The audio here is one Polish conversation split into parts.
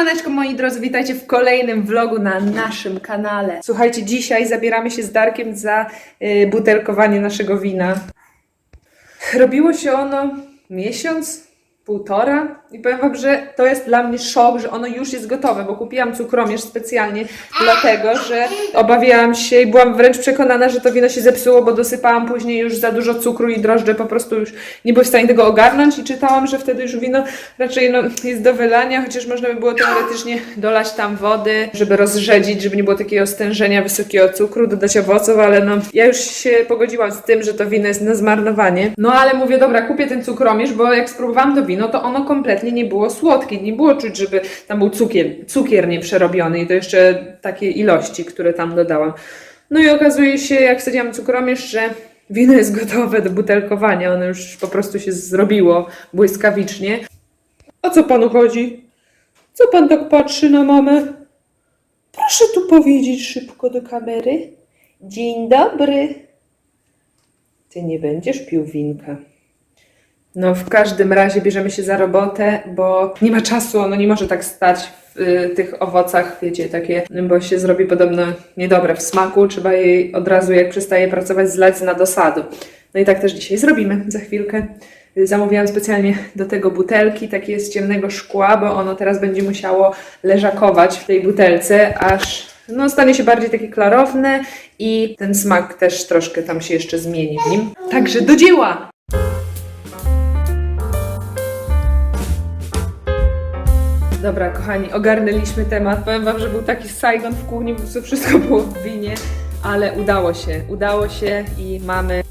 Siemaneczko moi drodzy, witajcie w kolejnym vlogu na naszym kanale. Słuchajcie, dzisiaj zabieramy się z Darkiem za y, butelkowanie naszego wina. Robiło się ono miesiąc, półtora i powiem Wam, że to jest dla mnie szok, że ono już jest gotowe, bo kupiłam cukromierz specjalnie dlatego, że obawiałam się i byłam wręcz przekonana, że to wino się zepsuło, bo dosypałam później już za dużo cukru i drożdże, po prostu już nie byłem w stanie tego ogarnąć i czytałam, że wtedy już wino raczej no, jest do wylania, chociaż można by było teoretycznie dolać tam wody, żeby rozrzedzić, żeby nie było takiego stężenia wysokiego cukru, dodać owoców, ale no ja już się pogodziłam z tym, że to wino jest na zmarnowanie. No ale mówię, dobra, kupię ten cukromierz, bo jak spróbowałam to wino, to ono kompletnie nie było słodkie, nie było czuć, żeby tam był cukier, cukier nieprzerobiony i to jeszcze takie ilości, które tam dodałam. No i okazuje się, jak wsadziłam cukromierz, że wino jest gotowe do butelkowania, ono już po prostu się zrobiło błyskawicznie. O co panu chodzi? Co pan tak patrzy na mamę? Proszę tu powiedzieć szybko do kamery. Dzień dobry. Ty nie będziesz pił winka. No, w każdym razie bierzemy się za robotę, bo nie ma czasu, ono nie może tak stać w y, tych owocach, wiecie, takie, bo się zrobi podobno niedobre w smaku. Trzeba jej od razu, jak przestaje pracować, zlać na dosadu. No i tak też dzisiaj zrobimy za chwilkę. Zamówiłam specjalnie do tego butelki, takie z ciemnego szkła, bo ono teraz będzie musiało leżakować w tej butelce, aż no, stanie się bardziej takie klarowne i ten smak też troszkę tam się jeszcze zmieni w nim. Także do dzieła! Dobra, kochani, ogarnęliśmy temat. Powiem Wam, że był taki Saigon w kuchni, po prostu wszystko było w winie, ale udało się. Udało się i mamy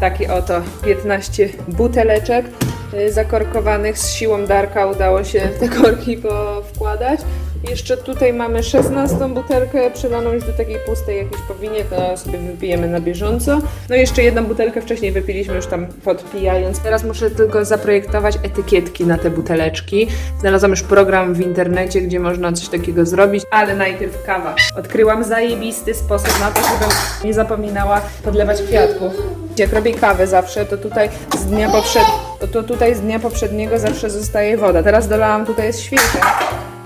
takie oto 15 buteleczek y, zakorkowanych. Z siłą Darka udało się te korki powkładać. Jeszcze tutaj mamy 16 butelkę przelaną już do takiej pustej jakiejś powinie, to sobie wypijemy na bieżąco. No i jeszcze jedną butelkę wcześniej wypiliśmy już tam podpijając. Teraz muszę tylko zaprojektować etykietki na te buteleczki. Znalazłam już program w internecie, gdzie można coś takiego zrobić, ale najpierw kawa. Odkryłam zajebisty sposób na to, żebym nie zapominała podlewać kwiatków. Jak robię kawę zawsze, to tutaj z dnia poprzed... to, to tutaj z dnia poprzedniego zawsze zostaje woda. Teraz dolałam, tutaj jest świeża.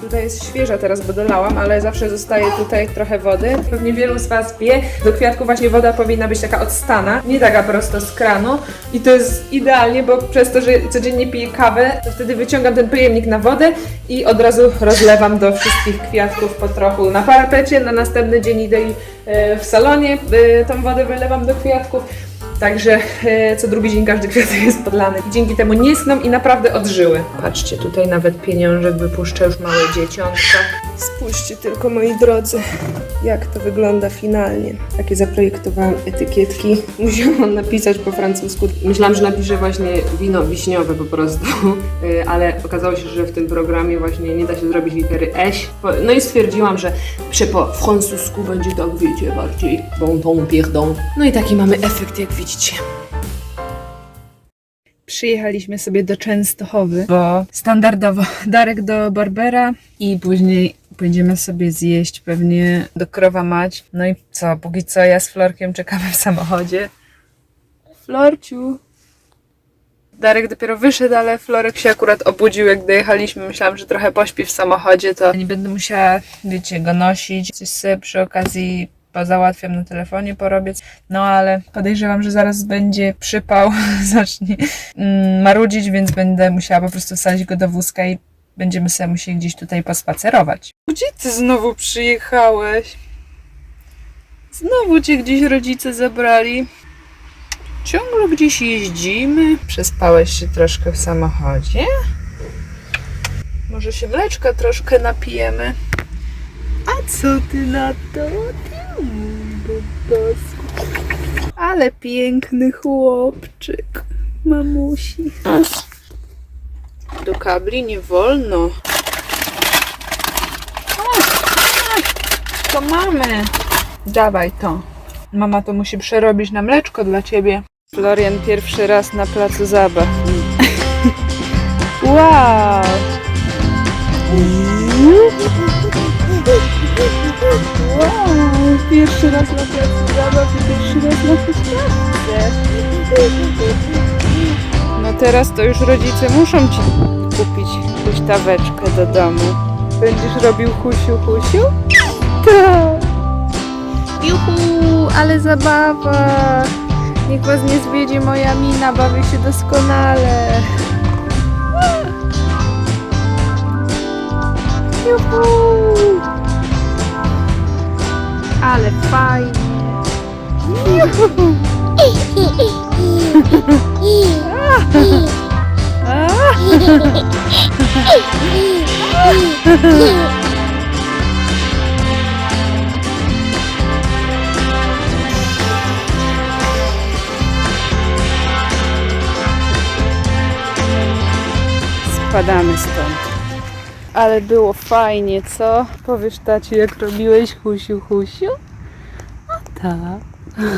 Tutaj jest świeża teraz, bo dolałam, ale zawsze zostaje tutaj trochę wody. Pewnie wielu z Was wie, do kwiatków właśnie woda powinna być taka odstana, nie taka prosto z kranu. I to jest idealnie, bo przez to, że codziennie piję kawę, to wtedy wyciągam ten pojemnik na wodę i od razu rozlewam do wszystkich kwiatków po trochu na parapecie. Na następny dzień idę i e, w salonie e, tą wodę wylewam do kwiatków. Także e, co drugi dzień każdy kwiatek jest podlany. Dzięki temu nie schną i naprawdę odżyły. Patrzcie, tutaj nawet pieniążek wypuszcza już małe dzieciątka. Spójrzcie tylko, moi drodzy, jak to wygląda finalnie. Takie zaprojektowałam etykietki. Musiałam napisać po francusku. Myślałam, że napiszę właśnie wino wiśniowe po prostu, Y, ale okazało się, że w tym programie właśnie nie da się zrobić litery eś. No i stwierdziłam, że że po francusku będzie tak, wiecie, bardziej bon ton, pardon. No i taki mamy efekt, jak widzicie. Przyjechaliśmy sobie do Częstochowy, bo standardowo Darek do Barbera i później pójdziemy sobie zjeść pewnie do Krowa Mać. No i co, póki co ja z Florkiem czekamy w samochodzie. Florciu. Darek dopiero wyszedł, ale Florek się akurat obudził, jak dojechaliśmy. Myślałam, że trochę pośpi w samochodzie, to nie będę musiała, wiecie, go nosić. Coś sobie przy okazji pozałatwiam na telefonie, porobię. No ale podejrzewam, że zaraz będzie przypał, zacznie mm, marudzić, więc będę musiała po prostu wsadzić go do wózka i będziemy sobie musieli gdzieś tutaj pospacerować. Gdzie ty znowu przyjechałeś? Znowu cię gdzieś rodzice zabrali. Ciągle gdzieś jeździmy. Przespałeś się troszkę w samochodzie? Może się mleczka troszkę napijemy? A co ty na to? Ale piękny chłopczyk, mamusi. Do kabli nie wolno. To mamy. Dawaj to. Mama to musi przerobić na mleczko dla ciebie. Florian pierwszy raz na placu zabaw. wow! Wow! Pierwszy raz na placu zabaw i pierwszy raz na huśtawce. No teraz to już rodzice muszą ci kupić huśtaweczkę do domu. Będziesz robił husiu husiu? Tak. Juhu, ale zabawa. Niech was nie zwiedzie moja mina, bawię się doskonale. Juhu. Ale fajnie. Juhu. Spadamy stąd. Ale było fajnie, co? Powiesz taci, jak robiłeś husiu husiu? A tak.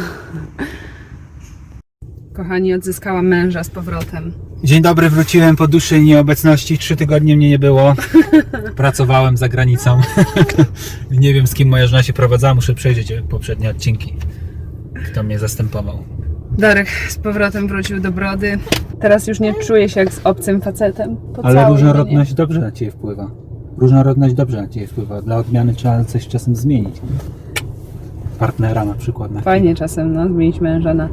Kochani, odzyskałam męża z powrotem. Dzień dobry, wróciłem po dłuższej nieobecności. Trzy tygodnie mnie nie było. Pracowałem za granicą. nie wiem z kim moja żona się prowadzała. Muszę przejrzeć poprzednie odcinki. Kto mnie zastępował. Darek z powrotem wrócił do brody. Teraz już nie czuję się jak z obcym facetem. Po Ale różnorodność dobrze na ciebie wpływa. Różnorodność dobrze na ciebie wpływa. Dla odmiany trzeba coś czasem zmienić. Partnera na przykład. Na Fajnie czasem, no, zmienić męża na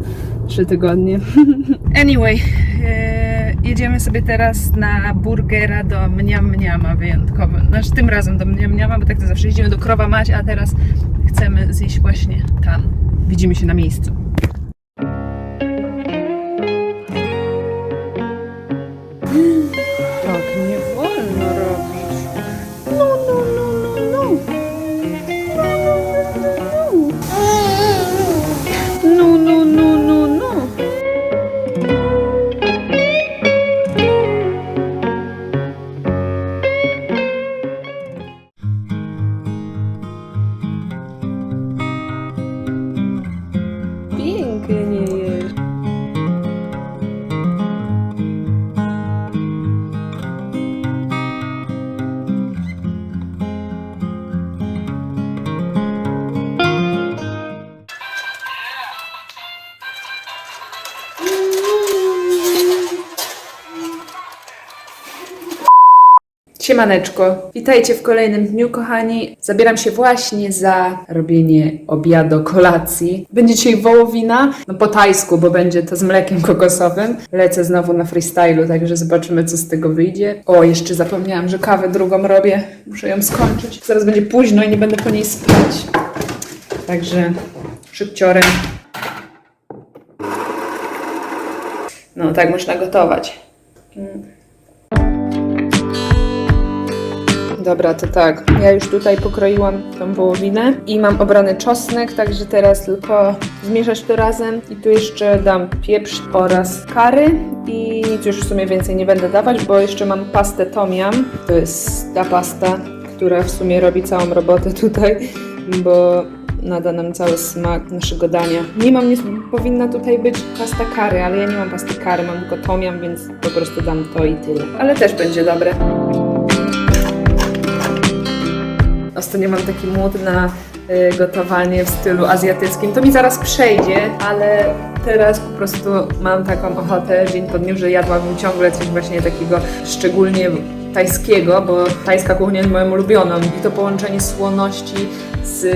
trzy tygodnie. Anyway, e, jedziemy sobie teraz na burgera do Mniam Mniama wyjątkowo. Znaczy tym razem do Mniam Mniama, bo tak to zawsze jeździmy do Krowa Mać, a teraz chcemy zjeść właśnie tam. Widzimy się na miejscu. Siemaneczko, witajcie w kolejnym dniu, kochani. Zabieram się właśnie za robienie obiadu, kolacji. Będzie dzisiaj wołowina, no po tajsku, bo będzie to z mlekiem kokosowym. Lecę znowu na freestylu, także zobaczymy, co z tego wyjdzie. O, jeszcze zapomniałam, że kawę drugą robię. Muszę ją skończyć. Zaraz będzie późno i nie będę po niej spać. Także szybciorem. No, tak można gotować. Dobra, to tak. Ja już tutaj pokroiłam tą wołowinę i mam obrany czosnek, także teraz tylko zmieszać to razem i tu jeszcze dam pieprz oraz kary i nic już w sumie więcej nie będę dawać, bo jeszcze mam pastę tom yum. To jest ta pasta, która w sumie robi całą robotę tutaj, bo nada nam cały smak naszego dania. Nie mam, nie powinna tutaj być pasta kary, ale ja nie mam pasty kary, mam tylko tom yum, więc po prostu dam to i tyle. Ale też będzie dobre. Ostatnio mam taki mód na y, gotowanie w stylu azjatyckim. To mi zaraz przejdzie, ale teraz po prostu mam taką ochotę dzień po dniu, że jadłabym ciągle coś właśnie takiego szczególnie tajskiego, bo tajska kuchnia jest moją ulubioną i to połączenie słoności z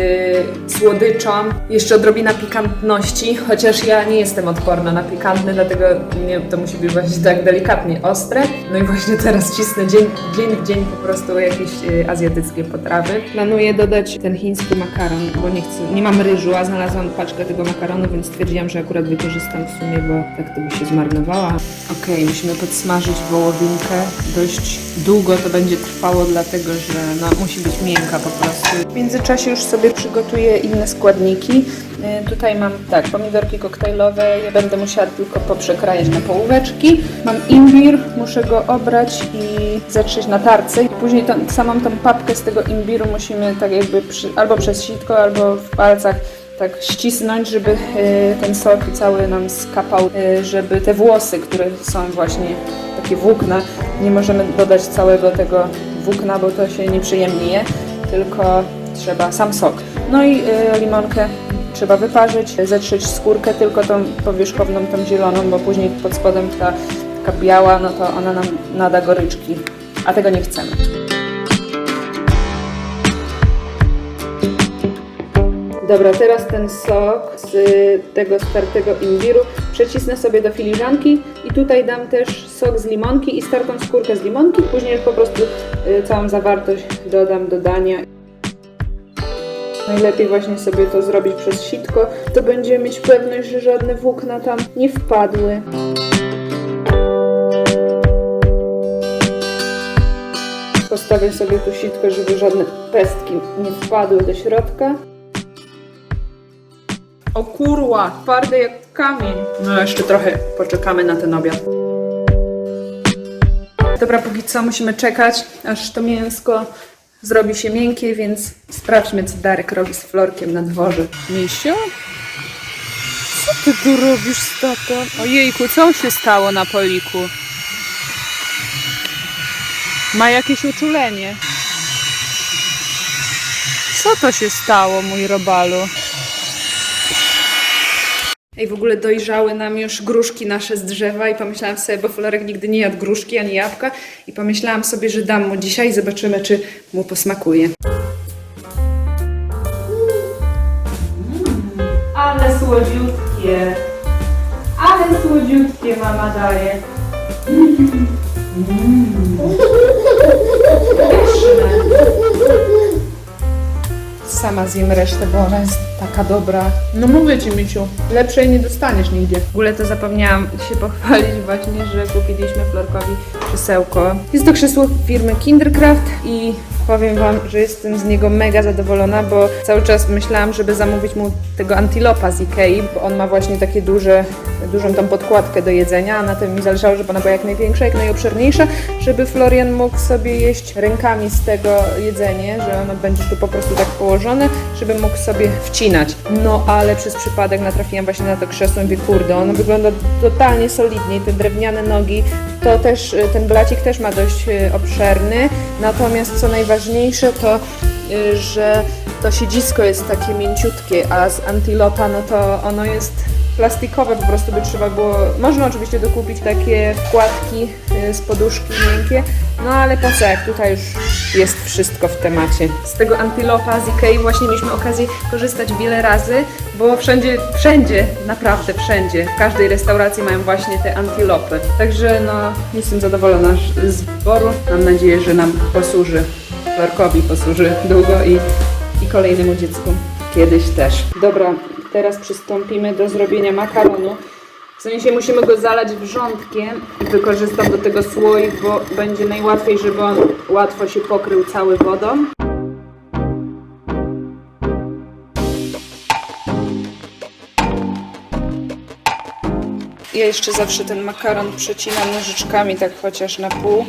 słodyczą, jeszcze odrobina pikantności, chociaż ja nie jestem odporna na pikantny, dlatego nie, to musi być właśnie tak delikatnie ostre. No i właśnie teraz cisnę dzień, dzień w dzień po prostu jakieś y, azjatyckie potrawy. Planuję dodać ten chiński makaron, bo nie chcę, nie mam ryżu, a znalazłam paczkę tego makaronu, więc stwierdziłam, że akurat wykorzystam w sumie, bo tak to by się zmarnowała. Okej, musimy podsmażyć wołowinkę. Dość długo to będzie trwało, dlatego że no, musi być miękka po prostu. W międzyczasie już sobie przygotuję inne składniki. Y, Tutaj mam tak, pomidorki koktajlowe, je będę musiała tylko poprzekrajać na połóweczki. Mam imbir, muszę go obrać i zetrzeć na tarce. Później tą, samą tą papkę z tego imbiru musimy tak jakby przy, albo przez sitko, albo w palcach tak ścisnąć, żeby y, ten sok cały nam skapał, y, żeby te włosy, które są właśnie takie włókna, nie możemy dodać całego tego włókna, bo to się nieprzyjemnie je, tylko trzeba sam sok. No i limonkę trzeba wyparzyć, zetrzeć skórkę, tylko tą powierzchowną, tą zieloną, bo później pod spodem ta taka biała, no to ona nam nada goryczki, a tego nie chcemy. Dobra, teraz ten sok z tego startego imbiru przecisnę sobie do filiżanki i tutaj dam też sok z limonki i startą skórkę z limonki. Później po prostu y, całą zawartość dodam do dania. Najlepiej właśnie sobie to zrobić przez sitko, to będziemy mieć pewność, że żadne włókna tam nie wpadły. Postawię sobie tu sitko, żeby żadne pestki nie wpadły do środka. O kurła, twardy jak kamień. No jeszcze trochę poczekamy na ten obiad. Dobra, póki co musimy czekać, aż to mięsko zrobi się miękkie, więc sprawdźmy, co Darek robi z florkiem na dworze. Misio? Co ty tu robisz z tatą? Ojejku, co się stało na poliku? Ma jakieś uczulenie. Co to się stało, mój robalu? Ej, w ogóle dojrzały nam już gruszki nasze z drzewa i pomyślałam sobie, bo Florek nigdy nie jadł gruszki ani jabłka i pomyślałam sobie, że dam mu dzisiaj i zobaczymy, czy mu posmakuje. Ale słodziutkie. Ale słodziutkie mama daje. Sama zjem resztę, bo ona jest taka dobra. No mówię Ci, Misiu, lepszej nie dostaniesz nigdzie. W ogóle to zapomniałam się pochwalić właśnie, że kupiliśmy Florkowi krzesełko. Jest to krzesło firmy Kindercraft i powiem Wam, że jestem z niego mega zadowolona, bo cały czas myślałam, żeby zamówić mu tego antilopa z Ikei, bo on ma właśnie takie duże, dużą tą podkładkę do jedzenia, a na tym mi zależało, żeby ona była jak największa, jak najobszerniejsza, żeby Florian mógł sobie jeść rękami z tego jedzenie, że ono będzie tu po prostu tak położone, żeby mógł sobie wcinać. No ale przez przypadek natrafiłam właśnie na to krzesło i mówię, kurde, ono wygląda totalnie solidnie, te drewniane nogi, to też, ten blacik też ma dość y, obszerny, natomiast co najważniejsze to, że to siedzisko jest takie mięciutkie, a z antilopa no to ono jest plastikowe, po prostu by trzeba było, można oczywiście dokupić takie wkładki y, z poduszki miękkie, no ale po co, jak tutaj już jest wszystko w temacie. Z tego antilopa z Ikei właśnie mieliśmy okazję korzystać wiele razy, bo wszędzie, wszędzie, naprawdę wszędzie, w każdej restauracji mają właśnie te antilopy. Także no, jestem zadowolona z wyboru. Mam nadzieję, że nam posłuży, Florkowi posłuży długo i, i kolejnemu dziecku kiedyś też. Dobra, teraz przystąpimy do zrobienia makaronu. W sensie musimy go zalać wrzątkiem i wykorzystam do tego słoik, bo będzie najłatwiej, żeby on łatwo się pokrył cały wodą. Ja jeszcze zawsze ten makaron przecinam nożyczkami, tak chociaż na pół,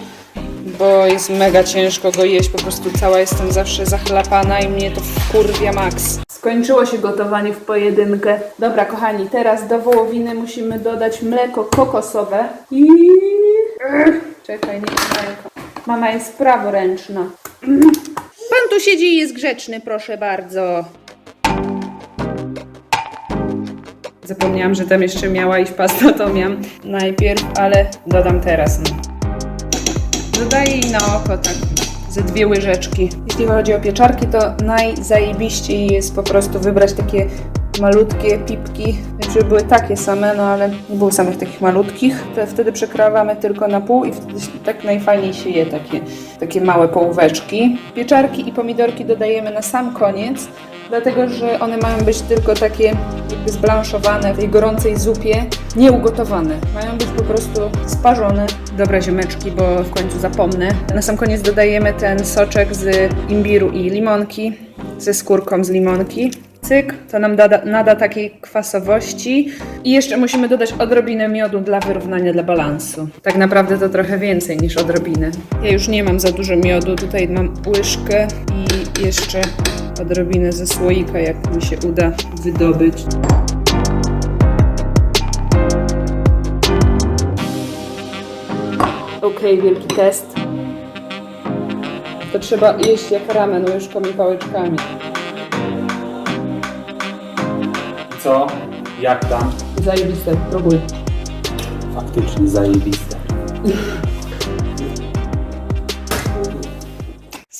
bo jest mega ciężko go jeść, po prostu cała jestem zawsze zachlapana i mnie to wkurwia max. Skończyło się gotowanie w pojedynkę. Dobra, kochani, teraz do wołowiny musimy dodać mleko kokosowe i... Czekaj, nie mleko. Mama jest praworęczna. Pan tu siedzi i jest grzeczny, proszę bardzo. Zapomniałam, że tam jeszcze miała iść pasta tomiam najpierw, ale dodam teraz. No. Dodaję jej na oko tak ze dwie łyżeczki. Jeśli chodzi o pieczarki, to najzajebiściej jest po prostu wybrać takie malutkie pipki, żeby były takie same, no ale nie były samych takich malutkich. To wtedy przekrawamy tylko na pół i wtedy tak najfajniej się je takie, takie małe połóweczki. Pieczarki i pomidorki dodajemy na sam koniec, dlatego że one mają być tylko takie jakby zblanszowane w tej gorącej zupie, nieugotowane. Mają być po prostu sparzone. Dobra ziomeczki, bo w końcu zapomnę. Na sam koniec dodajemy ten soczek z imbiru i limonki, ze skórką z limonki. Cyk, to nam nada, nada takiej kwasowości. I jeszcze musimy dodać odrobinę miodu dla wyrównania, dla balansu. Tak naprawdę to trochę więcej niż odrobinę. Ja już nie mam za dużo miodu, tutaj mam łyżkę i jeszcze odrobinę ze słoika, jak mi się uda wydobyć. Okej, wielki test. To trzeba jeść jak ramen łyżką i pałeczkami. Co? Jak tam? Zajebiste, próbuj. Faktycznie zajebiste.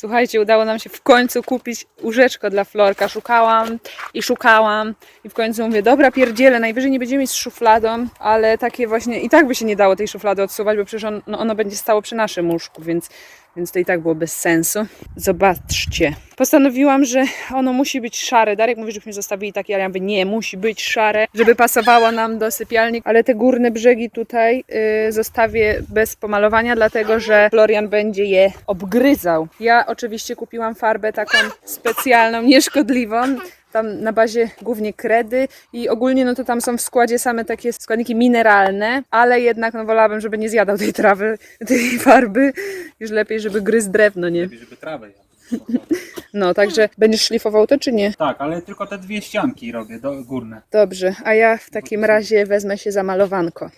Słuchajcie, udało nam się w końcu kupić łóżeczko dla Florka. Szukałam i szukałam i w końcu mówię, dobra pierdziele, najwyżej nie będziemy mieć z szufladą, ale takie właśnie, i tak by się nie dało tej szuflady odsuwać, bo przecież on, no ono będzie stało przy naszym łóżku, więc, więc to i tak było bez sensu. Zobaczcie. Postanowiłam, że ono musi być szare. Darek mówi, żebyśmy zostawili takie, ale ja mówię, nie, musi być szare, żeby pasowało nam do sypialni, ale te górne brzegi tutaj y, zostawię bez pomalowania, dlatego że Florian będzie je obgryzał. Ja oczywiście kupiłam farbę taką specjalną, nieszkodliwą, tam na bazie głównie kredy i ogólnie no to tam są w składzie same takie składniki mineralne, ale jednak no wolałabym, żeby nie zjadał tej trawy, tej farby. Już lepiej, żeby gryzł drewno, nie? żeby trawę jadł. No, także będziesz szlifował to czy nie? Tak, ale tylko te dwie ścianki robię, do, górne. Dobrze, a ja w takim razie wezmę się za malowanko.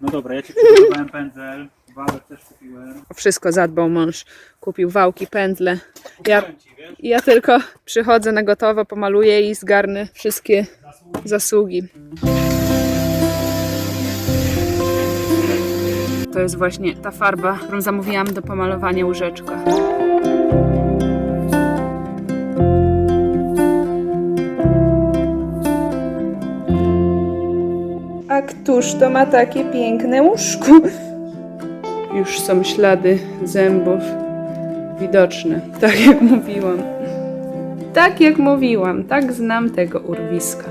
No dobra, ja ci przygotowałem pędzel, wałek też kupiłem. O wszystko zadbał mąż. Kupił wałki, pętle. Ja, Kupiłem ci, wiesz? ja tylko przychodzę na gotowo, pomaluję i zgarnę wszystkie zasługi. To jest właśnie ta farba, którą zamówiłam do pomalowania łóżeczka. A któż to ma takie piękne łóżko? Już są ślady zębów widoczne, tak jak mówiłam. Tak jak mówiłam, tak znam tego urwiska.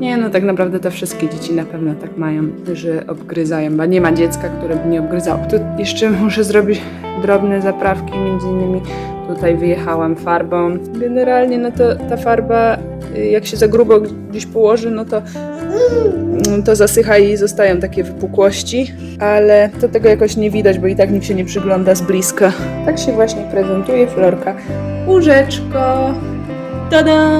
Nie no, tak naprawdę to wszystkie dzieci na pewno tak mają, że obgryzają, bo nie ma dziecka, które by nie obgryzało. Tu jeszcze muszę zrobić drobne zaprawki, między innymi tutaj wyjechałam farbą. Generalnie no to ta farba, jak się za grubo gdzieś położy, no to mm, to zasycha i zostają takie wypukłości, ale to tego jakoś nie widać, bo i tak nikt się nie przygląda z bliska. Tak się właśnie prezentuje Florka. Łóżeczko! Tada!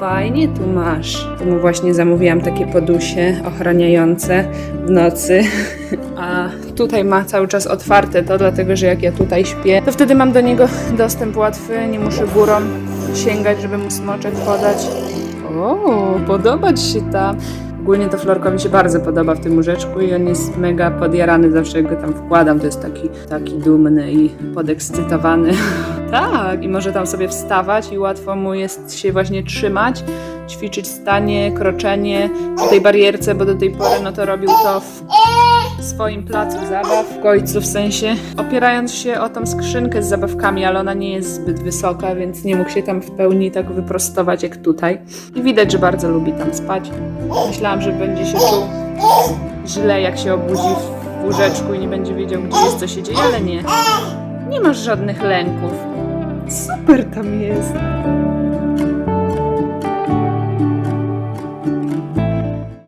Fajnie tu masz. Tu mu właśnie zamówiłam takie podusie ochraniające w nocy. A tutaj ma cały czas otwarte to, dlatego że jak ja tutaj śpię, to wtedy mam do niego dostęp łatwy, nie muszę górą sięgać, żeby mu smoczek podać. O, podoba Ci się ta. Ogólnie to Florkowi się bardzo podoba w tym łóżeczku i on jest mega podjarany zawsze jak go tam wkładam, to jest taki, taki dumny i podekscytowany. tak, i może tam sobie wstawać i łatwo mu jest się właśnie trzymać, ćwiczyć stanie, kroczenie przy tej barierce, bo do tej pory no to robił to w swoim placu zabaw, w końcu w sensie, opierając się o tą skrzynkę z zabawkami, ale ona nie jest zbyt wysoka, więc nie mógł się tam w pełni tak wyprostować jak tutaj. I widać, że bardzo lubi tam spać. Myślałam, że będzie się czuł źle, jak się obudzi w łóżeczku i nie będzie wiedział, gdzie jest, co się dzieje, ale nie. Nie masz żadnych lęków. Super tam jest.